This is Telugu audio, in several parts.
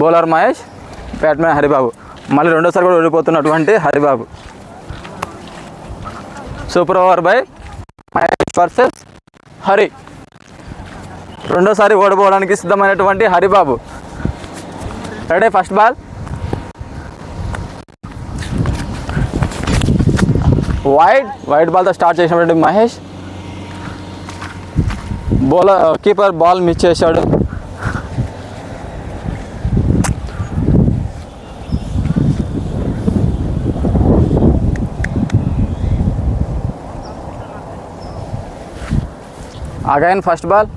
Bowler Mahesh batsmen Haribabu. మళ్ళీ రెండోసారి కూడా ఓడిపోతున్నటువంటి Haribabu. Super over by Mahesh versus Hari. రెండోసారి ఓడిపోవడానికి సిద్ధమైనటువంటి Haribabu. Ready first ball. Wide white బాల్తో స్టార్ట్ చేసినటువంటి Mahesh. Bowler keeper ball miss చేశాడు. Again first ball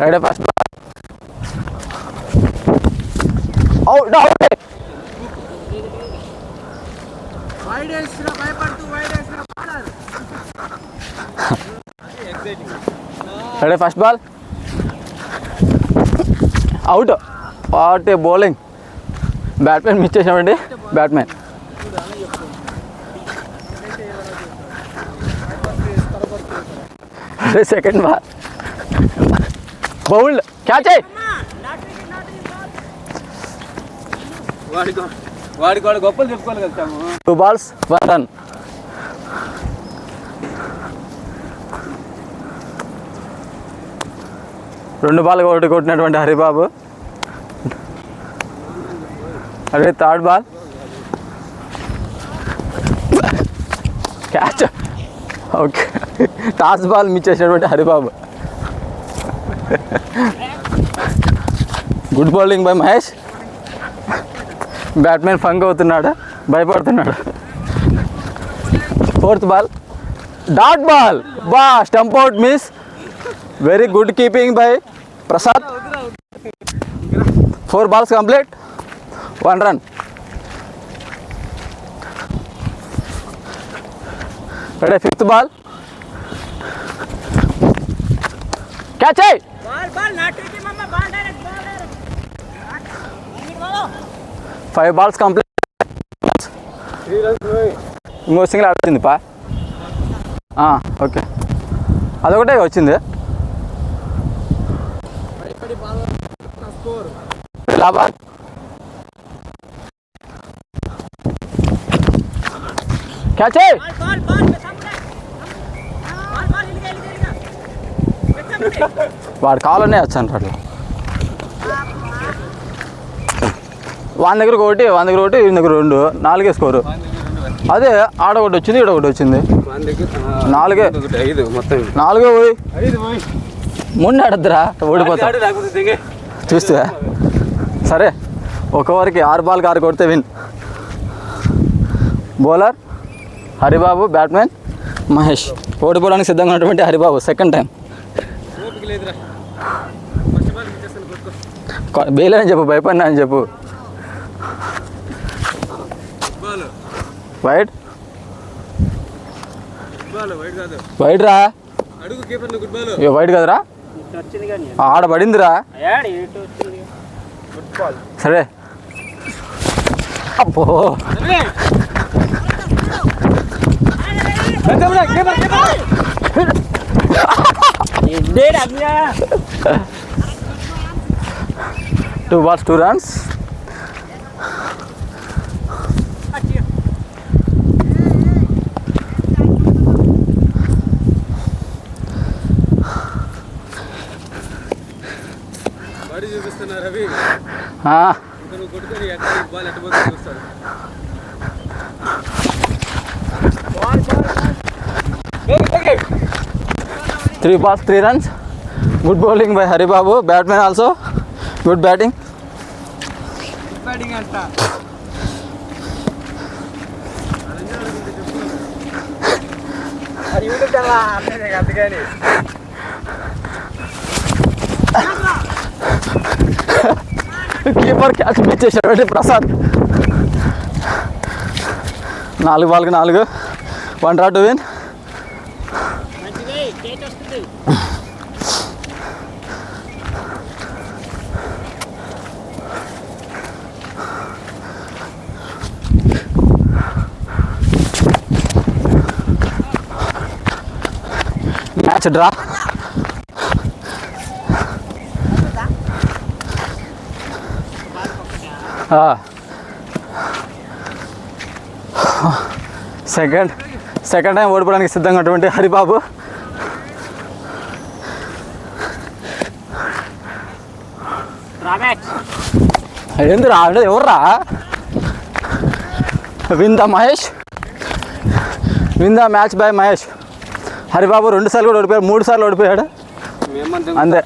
ready first ball out out ready first ball out what a bowling batsmen miss చేసామండి batsmen second ball. Bowled catch అయ్యి వాడికి వాడికి వాడు గొప్పలు చెప్పుకోవాలి కలుస్తాము టూ బాల్స్ వన్ రన్ రెండు బాల్ ఒకటి కొట్టినటువంటి హరిబాబు. అరే third ball. Catch. Toss ball మిచ్చేసినటువంటి Haribabu. Good bowling by Mahesh. Batsmen ఫంగ్ అవుతున్నాడు? భయపడుతున్నాడు? ఫోర్త్ బాల్ డాట్ బాల్ బా stump out miss very good keeping by Prasad four balls complete one run ready fifth ball catch అయ్యి ఫైవ్ బాల్స్ కంప్లీట్ ఇంకో సింగిల్ ఆడింది పా. ఓకే. అదొకటే వచ్చింది. లాభా క్యాచ్ అయ్యి బాల్ బాల్ బాల్ సమ్ముడే బాల్ బాల్ ఇలిగా ఇలిగా ఇలిగా వాడు కావాలనే వచ్చాను అట్లా. వాని దగ్గర ఒకటి వాని దగ్గర ఒకటి వీని దగ్గర రెండు. నాలుగే స్కోరు. అదే ఆడ ఒకటి వచ్చింది ఈడ ఒకటి వచ్చింది. నాలుగే. నాలుగే పోయి. ముందు ఆడద్దురా ఓడిపోతా. చూస్తే సరే ఒక ఓవర్కి ఆరు బాల్ ఆరు కొడితే win. Bowler Haribabu batsmen Mahesh. ఓడిపోవడానికి సిద్ధంగా ఉన్నటువంటి హరిబాబు సెకండ్ టైం. ఓపిక లేదురా ఫస్ట్ బాల్ ఇచ్చేస్తాను కొట్టుకో. బెయిల్ అని చెప్పు భయపడినా అని చెప్పు. బాల్. వైట్? బాల్ వైట్ కాదు. వైట్ రా అడుగు కీపర్ గుడ్ బాల్. ఇక వైట్ కదరా? ఆడ పడిందిరా. సరే. అబ్బో. Keeper keeper two balls two runs చూపిస్తున్నారు Ravi. Three balls three runs good bowling by Haribabu batsmen also good batting keeper catch miss Prasad. నాలుగు బాల్కి నాలుగు. One draw two win match draw second second time ఓడిపోవడానికి సిద్ధంగా ఉన్నటువంటి హరిబాబు. ఏందిరా? అంటే ఎవర్రా? విందా మహేష్? విందా మ్యాచ్ బై మహేష్. హరిబాబు రెండు సార్లు కూడా ఓడిపోయాడు మూడు సార్లు ఓడిపోయాడు. అంతే.